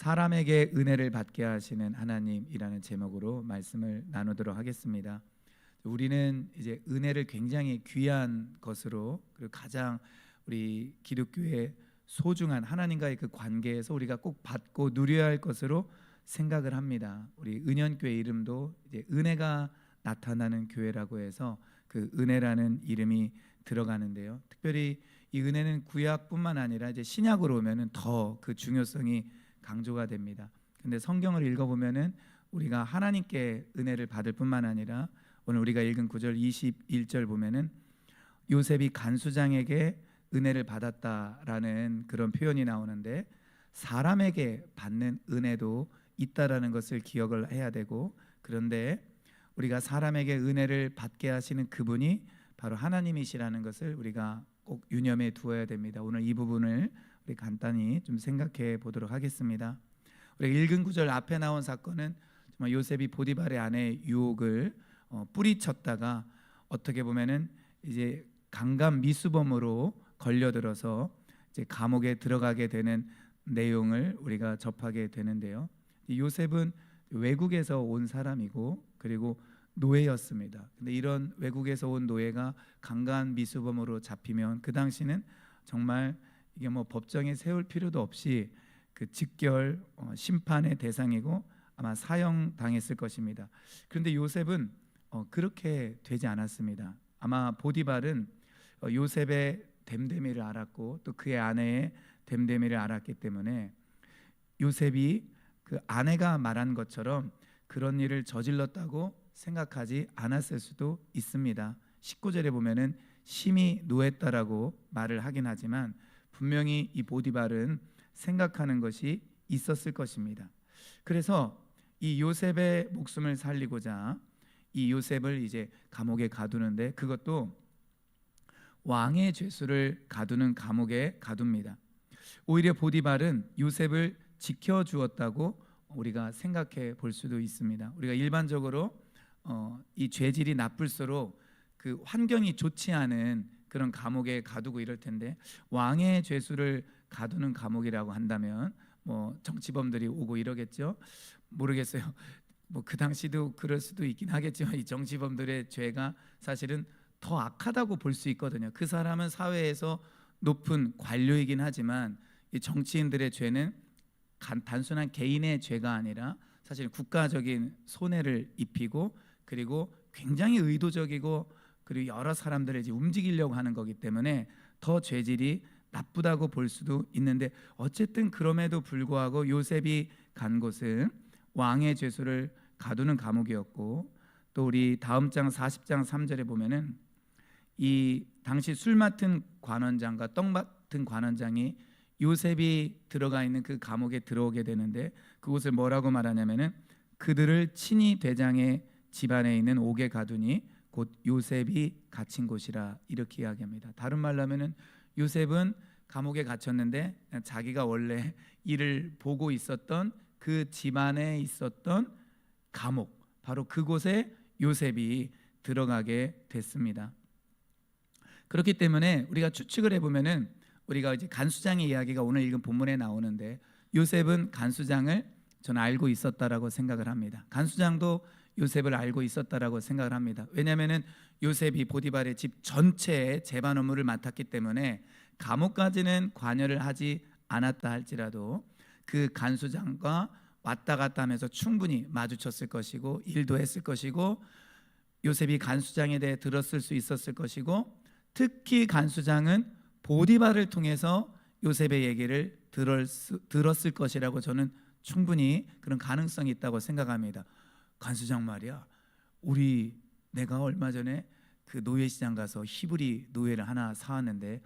사람에게 은혜를 받게 하시는 하나님이라는 제목으로 말씀을 나누도록 하겠습니다. 우리는 이제 은혜를 굉장히 귀한 것으로 그리고 가장 우리 기독교의 소중한 하나님과의 그 관계에서 우리가 꼭 받고 누려야 할 것으로 생각을 합니다. 우리 은연교회 이름도 이제 은혜가 나타나는 교회라고 해서 그 은혜라는 이름이 들어가는데요. 특별히 이 은혜는 구약뿐만 아니라 이제 신약으로 오면은 더 그 중요성이 강조가 됩니다. 근데 성경을 읽어 보면은 우리가 하나님께 은혜를 받을 뿐만 아니라 오늘 우리가 읽은 9절 21절 보면은 요셉이 간수장에게 은혜를 받았다라는 그런 표현이 나오는데 사람에게 받는 은혜도 있다라는 것을 기억을 해야 되고 그런데 우리가 사람에게 은혜를 받게 하시는 그분이 바로 하나님이시라는 것을 우리가 꼭 유념해 두어야 됩니다. 오늘 이 부분을 우리 간단히 좀 생각해 보도록 하겠습니다. 우리 읽은 구절 앞에 나온 사건은 정말 요셉이 보디발의 아내 유혹을 어, 뿌리쳤다가 어떻게 보면은 이제 강간 미수범으로 걸려들어서 이제 감옥에 들어가게 되는 내용을 우리가 접하게 되는데요. 이 요셉은 외국에서 온 사람이고 그리고 노예였습니다. 근데 이런 외국에서 온 노예가 강간 미수범으로 잡히면 그 당시는 정말 이게 뭐 법정에 세울 필요도 없이 그 직결 어, 심판의 대상이고 아마 사형 당했을 것입니다. 그런데 요셉은 어, 그렇게 되지 않았습니다. 아마 보디발은 어, 요셉의 됨됨이를 알았고 또 그의 아내의 됨됨이를 알았기 때문에 요셉이 그 아내가 말한 것처럼 그런 일을 저질렀다고 생각하지 않았을 수도 있습니다. 19절에 보면은 심히 노했다라고 말을 하긴 하지만 분명히 이 보디발은 생각하는 것이 있었을 것입니다. 그래서 이 요셉의 목숨을 살리고자 이 요셉을 이제 감옥에 가두는데 그것도 왕의 죄수를 가두는 감옥에 가둡니다. 오히려 보디발은 요셉을 지켜 주었다고 우리가 생각해 볼 수도 있습니다. 우리가 일반적으로 어, 이 죄질이 나쁠수록 그 환경이 좋지 않은 그런 감옥에 가두고 이럴 텐데 왕의 죄수를 가두는 감옥이라고 한다면 뭐 정치범들이 오고 이러겠죠. 모르겠어요. 뭐 그 당시도 그럴 수도 있긴 하겠지만 이 정치범들의 죄가 사실은 더 악하다고 볼 수 있거든요. 그 사람은 사회에서 높은 관료이긴 하지만 이 정치인들의 죄는 단순한 개인의 죄가 아니라 사실 국가적인 손해를 입히고 그리고 굉장히 의도적이고 그리고 여러 사람들을 이제 움직이려고 하는 거기 때문에 더 죄질이 나쁘다고 볼 수도 있는데 어쨌든 그럼에도 불구하고 요셉이 간 곳은 왕의 죄수를 가두는 감옥이었고 또 우리 다음 장 40장 3절에 보면은 이 당시 술 맡은 관원장과 떡 맡은 관원장이 요셉이 들어가 있는 그 감옥에 들어오게 되는데 그곳을 뭐라고 말하냐면은 그들을 친히 대장의 집안에 있는 옥에 가두니 곧 요셉이 갇힌 곳이라 이렇게 이야기합니다. 다른 말로 하면은 요셉은 감옥에 갇혔는데 자기가 원래 일을 보고 있었던 그 집안에 있었던 감옥 바로 그곳에 요셉이 들어가게 됐습니다. 그렇기 때문에 우리가 추측을 해보면은 우리가 이제 간수장의 이야기가 오늘 읽은 본문에 나오는데 요셉은 간수장을 저는 알고 있었다라고 생각을 합니다. 간수장도 요셉을 알고 있었다라고 생각을 합니다. 왜냐하면은 요셉이 보디발의 집 전체의 재반 업무를 맡았기 때문에 감옥까지는 관여를 하지 않았다 할지라도 그 간수장과 왔다 갔다 하면서 충분히 마주쳤을 것이고 일도 했을 것이고 요셉이 간수장에 대해 들었을 수 있었을 것이고 특히 간수장은 보디발을 통해서 요셉의 얘기를 들었을 것이라고 저는 충분히 그런 가능성이 있다고 생각합니다. 간수장 말이야. 우리 내가 얼마 전에 그 노예 시장 가서 히브리 노예를 하나 사왔는데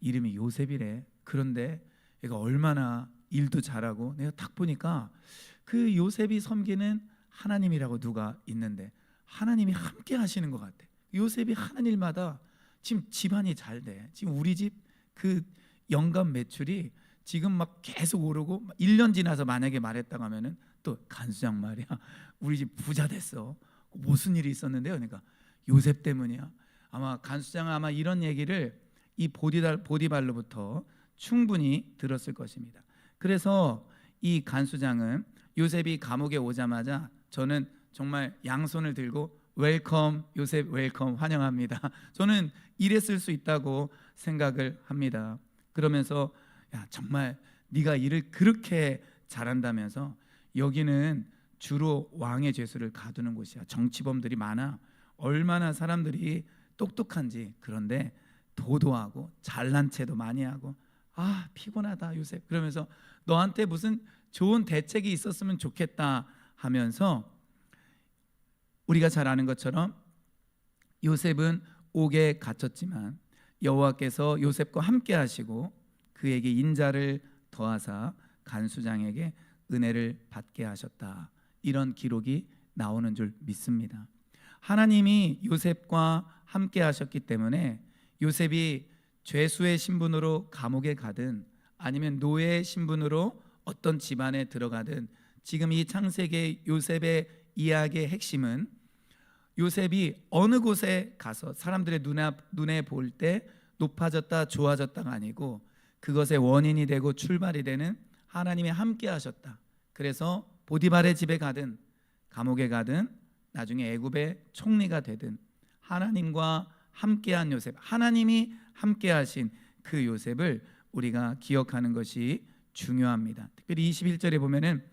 이름이 요셉이래. 그런데 얘가 얼마나 일도 잘하고 내가 딱 보니까 그 요셉이 섬기는 하나님이라고 누가 있는데 하나님이 함께 하시는 것 같아. 요셉이 하는 일마다 지금 집안이 잘 돼. 지금 우리 집 그 연간 매출이 지금 막 계속 오르고 1년 지나서 만약에 말했다고 하면은 또 간수장 말이야. 우리 집 부자 됐어. 무슨 일이 있었는데요? 그러니까 요셉 때문이야. 아마 간수장은 아마 이런 얘기를 이 보디달 보디발로부터 충분히 들었을 것입니다. 그래서 이 간수장은 요셉이 감옥에 오자마자 저는 정말 양손을 들고 웰컴 요셉 웰컴 환영합니다. 저는 이랬을 수 있다고 생각을 합니다. 그러면서 야 정말 네가 일을 그렇게 잘한다면서 여기는 주로 왕의 죄수를 가두는 곳이야. 정치범들이 많아. 얼마나 사람들이 똑똑한지. 그런데 도도하고 잘난 체도 많이 하고 아 피곤하다 요셉. 그러면서 너한테 무슨 좋은 대책이 있었으면 좋겠다 하면서 우리가 잘 아는 것처럼 요셉은 옥에 갇혔지만 여호와께서 요셉과 함께 하시고 그에게 인자를 더하사 간수장에게 은혜를 받게 하셨다. 이런 기록이 나오는 줄 믿습니다. 하나님이 요셉과 함께 하셨기 때문에 요셉이 죄수의 신분으로 감옥에 가든 아니면 노예의 신분으로 어떤 집안에 들어가든 지금 이 창세기 요셉의 이야기의 핵심은 요셉이 어느 곳에 가서 사람들의 눈에, 눈에 볼 때 높아졌다 좋아졌다가 아니고 그것의 원인이 되고 출발이 되는 하나님이 함께 하셨다. 그래서 보디발의 집에 가든 감옥에 가든 나중에 애굽의 총리가 되든 하나님과 함께한 요셉, 하나님이 함께하신 그 요셉을 우리가 기억하는 것이 중요합니다. 특별히 21절에 보면은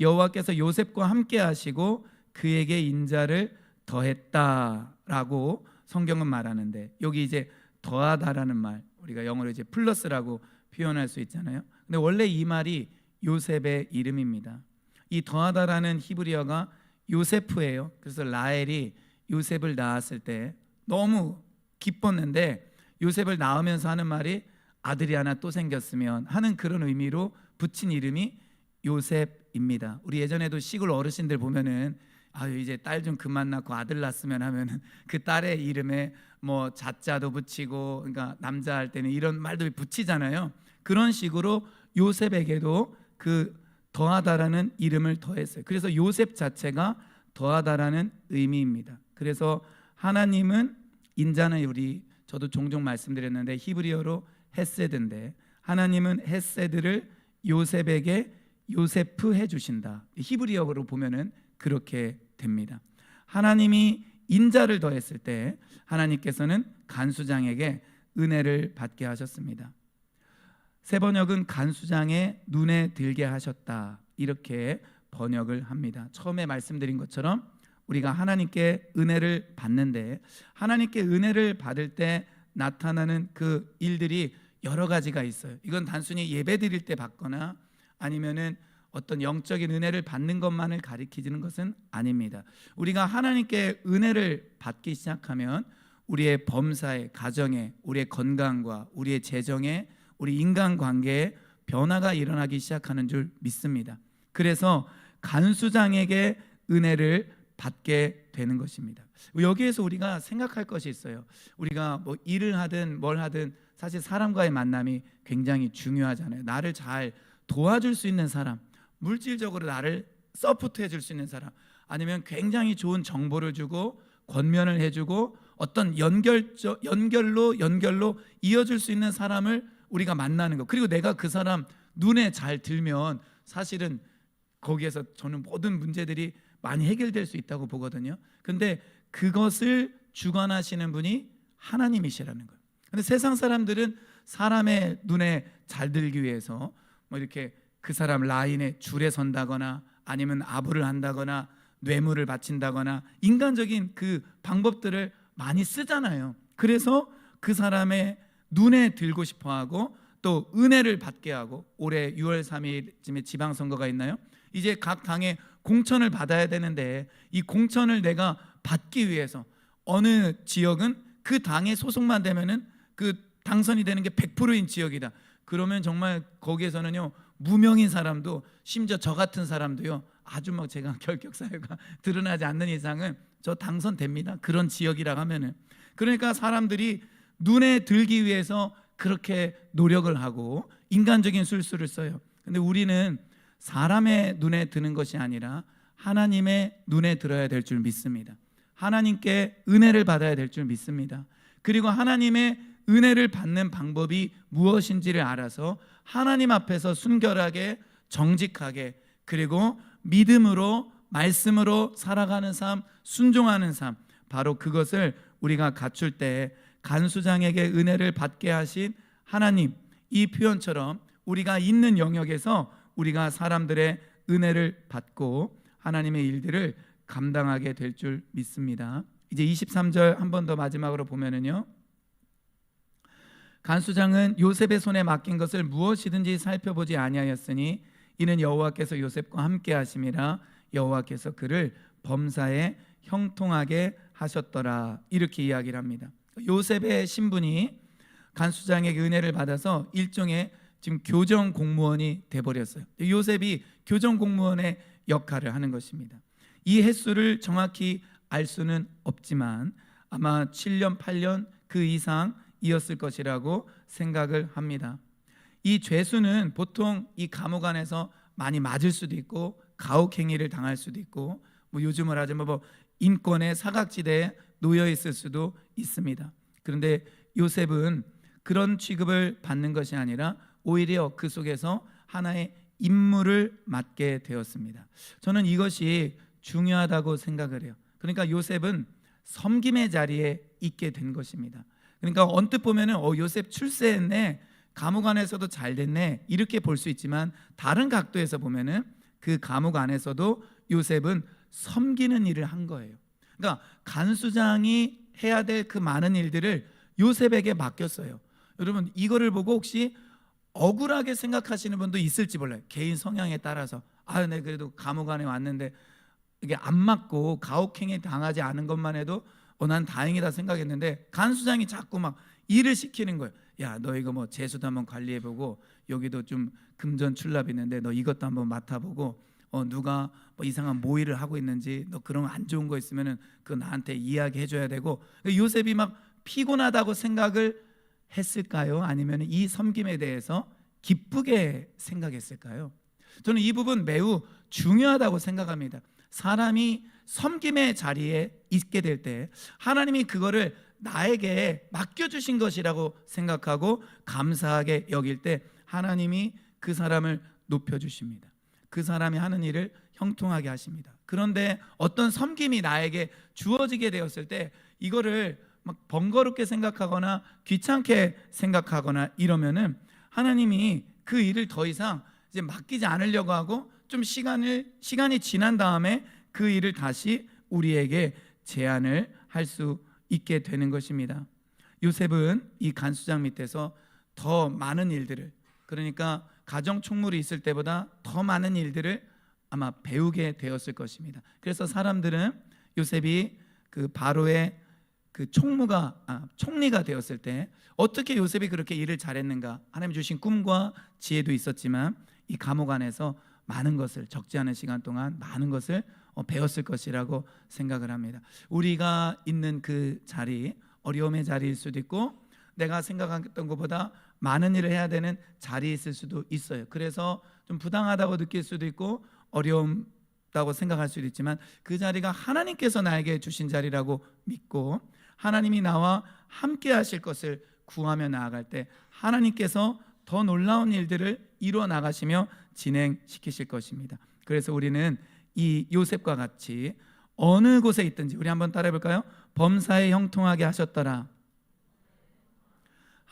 여호와께서 요셉과 함께하시고 그에게 인자를 더했다라고 성경은 말하는데 여기 이제 더하다라는 말 우리가 영어로 이제 플러스라고 표현할 수 있잖아요. 근데 원래 이 말이 요셉의 이름입니다. 이 더하다라는 히브리어가 요세프예요. 그래서 라헬이 요셉을 낳았을 때 너무 기뻤는데 요셉을 낳으면서 하는 말이 아들이 하나 또 생겼으면 하는 그런 의미로 붙인 이름이 요셉입니다. 우리 예전에도 시골 어르신들 보면은 아유 이제 딸 좀 그만 낳고 아들 낳았으면 하면은 그 딸의 이름에 뭐 자자도 붙이고 그러니까 남자 할 때는 이런 말도 붙이잖아요. 그런 식으로 요셉에게도 그 더하다라는 이름을 더했어요. 그래서 요셉 자체가 더하다라는 의미입니다. 그래서 하나님은 인자는 우리 저도 종종 말씀드렸는데 히브리어로 헤세드인데 하나님은 헤세드를 요셉에게 요세프 해 주신다. 히브리어로 보면은 그렇게 됩니다. 하나님이 인자를 더했을 때 하나님께서는 간수장에게 은혜를 받게 하셨습니다. 세 번역은 간수장의 눈에 들게 하셨다. 이렇게 번역을 합니다. 처음에 말씀드린 것처럼 우리가 하나님께 은혜를 받는데 하나님께 은혜를 받을 때 나타나는 그 일들이 여러 가지가 있어요. 이건 단순히 예배 드릴 때 받거나 아니면은 어떤 영적인 은혜를 받는 것만을 가리키는 것은 아닙니다. 우리가 하나님께 은혜를 받기 시작하면 우리의 범사에, 가정에, 우리의 건강과 우리의 재정에, 우리 인간 관계에 변화가 일어나기 시작하는 줄 믿습니다. 그래서 간수장에게 은혜를 받게 되는 것입니다. 여기에서 우리가 생각할 것이 있어요. 우리가 뭐 일을 하든 뭘 하든 사실 사람과의 만남이 굉장히 중요하잖아요. 나를 잘 도와줄 수 있는 사람, 물질적으로 나를 서포트해 줄 수 있는 사람, 아니면 굉장히 좋은 정보를 주고 권면을 해주고 어떤 연결 연결로 연결로 이어줄 수 있는 사람을 우리가 만나는 거. 그리고 내가 그 사람 눈에 잘 들면 사실은 거기에서 저는 모든 문제들이 많이 해결될 수 있다고 보거든요. 근데 그것을 주관하시는 분이 하나님이시라는 거예요. 근데 세상 사람들은 사람의 눈에 잘 들기 위해서 뭐 이렇게 그 사람 라인에 줄에 선다거나 아니면 아부를 한다거나 뇌물을 바친다거나 인간적인 그 방법들을 많이 쓰잖아요. 그래서 그 사람의 눈에 들고 싶어 하고 또 은혜를 받게 하고 올해 6월 3일쯤에 지방 선거가 있나요? 이제 각 당에 공천을 받아야 되는데 이 공천을 내가 받기 위해서 어느 지역은 그 당에 소속만 되면은 그 당선이 되는 게 100%인 지역이다. 그러면 정말 거기에서는요 무명인 사람도 심지어 저 같은 사람도요 아주 막 제가 결격 사유가 드러나지 않는 이상은 저 당선됩니다. 그런 지역이라 하면은 그러니까 사람들이 눈에 들기 위해서 그렇게 노력을 하고 인간적인 술수를 써요. 근데 우리는 사람의 눈에 드는 것이 아니라 하나님의 눈에 들어야 될 줄 믿습니다. 하나님께 은혜를 받아야 될 줄 믿습니다. 그리고 하나님의 은혜를 받는 방법이 무엇인지를 알아서 하나님 앞에서 순결하게 정직하게 그리고 믿음으로 말씀으로 살아가는 삶, 순종하는 삶, 바로 그것을 우리가 갖출 때 간수장에게 은혜를 받게 하신 하나님 이 표현처럼 우리가 있는 영역에서 우리가 사람들의 은혜를 받고 하나님의 일들을 감당하게 될 줄 믿습니다. 이제 23절 한 번 더 마지막으로 보면은요. 간수장은 요셉의 손에 맡긴 것을 무엇이든지 살펴보지 아니하였으니 이는 여호와께서 요셉과 함께 하심이라 여호와께서 그를 범사에 형통하게 하셨더라 이렇게 이야기를 합니다. 요셉의 신분이 간수장에게 은혜를 받아서 일종의 지금 교정 공무원이 돼 버렸어요. 요셉이 교정 공무원의 역할을 하는 것입니다. 이 횟수를 정확히 알 수는 없지만 아마 7년 8년 그 이상 이었을 것이라고 생각을 합니다. 이 죄수는 보통 이 감옥 안에서 많이 맞을 수도 있고 가혹 행위를 당할 수도 있고 뭐 요즘을 하자면 뭐 인권의 사각지대에 놓여 있을 수도 있습니다. 그런데 요셉은 그런 취급을 받는 것이 아니라 오히려 그 속에서 하나의 임무를 맡게 되었습니다. 저는 이것이 중요하다고 생각을 해요. 그러니까 요셉은 섬김의 자리에 있게 된 것입니다. 그러니까 언뜻 보면은 어 요셉 출세했네. 감옥 안에서도 잘 됐네. 이렇게 볼 수 있지만 다른 각도에서 보면은 그 감옥 안에서도 요셉은 섬기는 일을 한 거예요. 그러니까 간수장이 해야 될 그 많은 일들을 요셉에게 맡겼어요. 여러분 이거를 보고 혹시 억울하게 생각하시는 분도 있을지 몰라요. 개인 성향에 따라서 아, 네 그래도 감옥 안에 왔는데 이게 안 맞고 가혹행위 당하지 않은 것만 해도 어, 난 다행이다 생각했는데 간수장이 자꾸 막 일을 시키는 거예요. 야, 너 이거 뭐 재수도 한번 관리해 보고 여기도 좀 금전 출납 있는데 너 이것도 한번 맡아 보고 어 누가 뭐 이상한 모의를 하고 있는지 너 그런 안 좋은 거 있으면은 그 나한테 이야기해 줘야 되고 요셉이 막 피곤하다고 생각을 했을까요? 아니면 이 섬김에 대해서 기쁘게 생각했을까요? 저는 이 부분 매우 중요하다고 생각합니다. 사람이 섬김의 자리에 있게 될 때 하나님이 그거를 나에게 맡겨주신 것이라고 생각하고 감사하게 여길 때 하나님이 그 사람을 높여주십니다. 그 사람이 하는 일을 형통하게 하십니다. 그런데 어떤 섬김이 나에게 주어지게 되었을 때 이거를 막 번거롭게 생각하거나 귀찮게 생각하거나 이러면은 하나님이 그 일을 더 이상 이제 맡기지 않으려고 하고 좀 시간을 시간이 지난 다음에 그 일을 다시 우리에게 제안을 할 수 있게 되는 것입니다. 요셉은 이 간수장 밑에서 더 많은 일들을 그러니까 가정 총무이 있을 때보다 더 많은 일들을 아마 배우게 되었을 것입니다. 그래서 사람들은 요셉이 그 바로의 그 총무가 아, 총리가 되었을 때 어떻게 요셉이 그렇게 일을 잘했는가 하나님 주신 꿈과 지혜도 있었지만 이 감옥 안에서 많은 것을 적지 않은 시간 동안 많은 것을 어, 배웠을 것이라고 생각을 합니다. 우리가 있는 그 자리 어려움의 자리일 수도 있고 내가 생각했던 것보다 많은 일을 해야 되는 자리에 있을 수도 있어요. 그래서 좀 부당하다고 느낄 수도 있고 어려움다고 생각할 수도 있지만 그 자리가 하나님께서 나에게 주신 자리라고 믿고 하나님이 나와 함께 하실 것을 구하며 나아갈 때 하나님께서 더 놀라운 일들을 이루어 나가시며 진행시키실 것입니다. 그래서 우리는 이 요셉과 같이 어느 곳에 있든지 우리 한번 따라해 볼까요? 범사에 형통하게 하셨더라.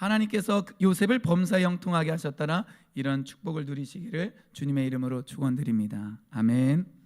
하나님께서 요셉을 범사에 형통하게 하셨더라. 이런 축복을 누리시기를 주님의 이름으로 축원드립니다. 아멘.